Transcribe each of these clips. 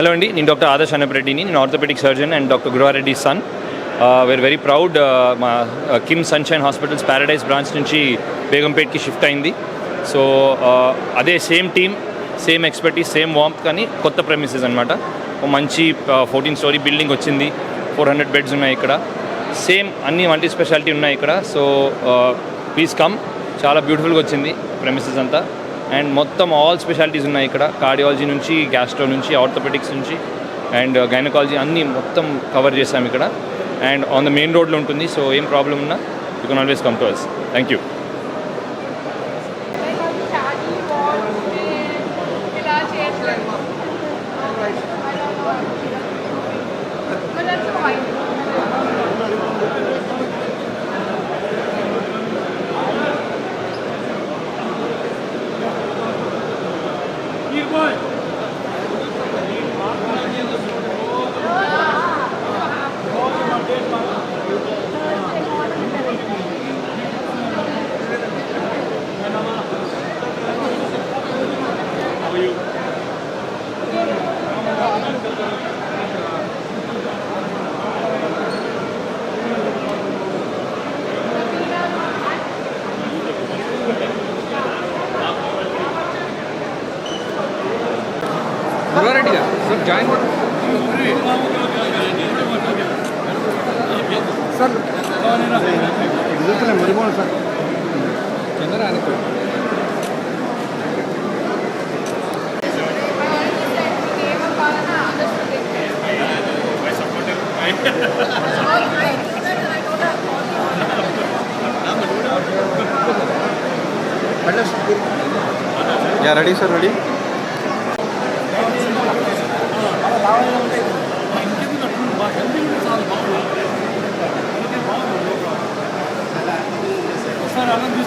Hello అండి నేను doctor Adarsh అన్నపరెడ్డిని నేను orthopaedic surgeon and doctor Guruvareddy son. We are very proud మా KIMS Sunshine Hospitals Paradise branch నుంచి బేగంపేట్కి షిఫ్ట్ అయింది. సో uh, అదే same team same expertise same warmth కానీ కొత్త ప్రెమిసెస్ అనమాట మంచి ఫోర్టీన్ స్టోరీ బిల్డింగ్ వచ్చింది ఫోర్ హండ్రెడ్ బెడ్స్ ఉన్నాయి ఇక్కడ. సేమ్ అన్ని మల్టీ స్పెషాలిటీ ఉన్నాయి ఇక్కడ. సో ప్లీజ్ కమ్ చాలా బ్యూటిఫుల్గా వచ్చింది ప్రెమిసెస్ అంతా. అండ్ మొత్తం ఆల్ స్పెషాలిటీస్ ఉన్నాయి ఇక్కడ. కార్డియాలజీ నుంచి గ్యాస్ట్రో నుంచి ఆర్థోపెటిక్స్ నుంచి అండ్ గైనకాలజీ అన్నీ మొత్తం కవర్ చేసాం ఇక్కడ. అండ్ ఆన్ ద మెయిన్ రోడ్లో ఉంటుంది సో ఏం ప్రాబ్లం ఉన్నా you can always come to us thank you join sir ഇരുപത്തിലും sir sir Yeah, ready sir, ready?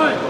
Good.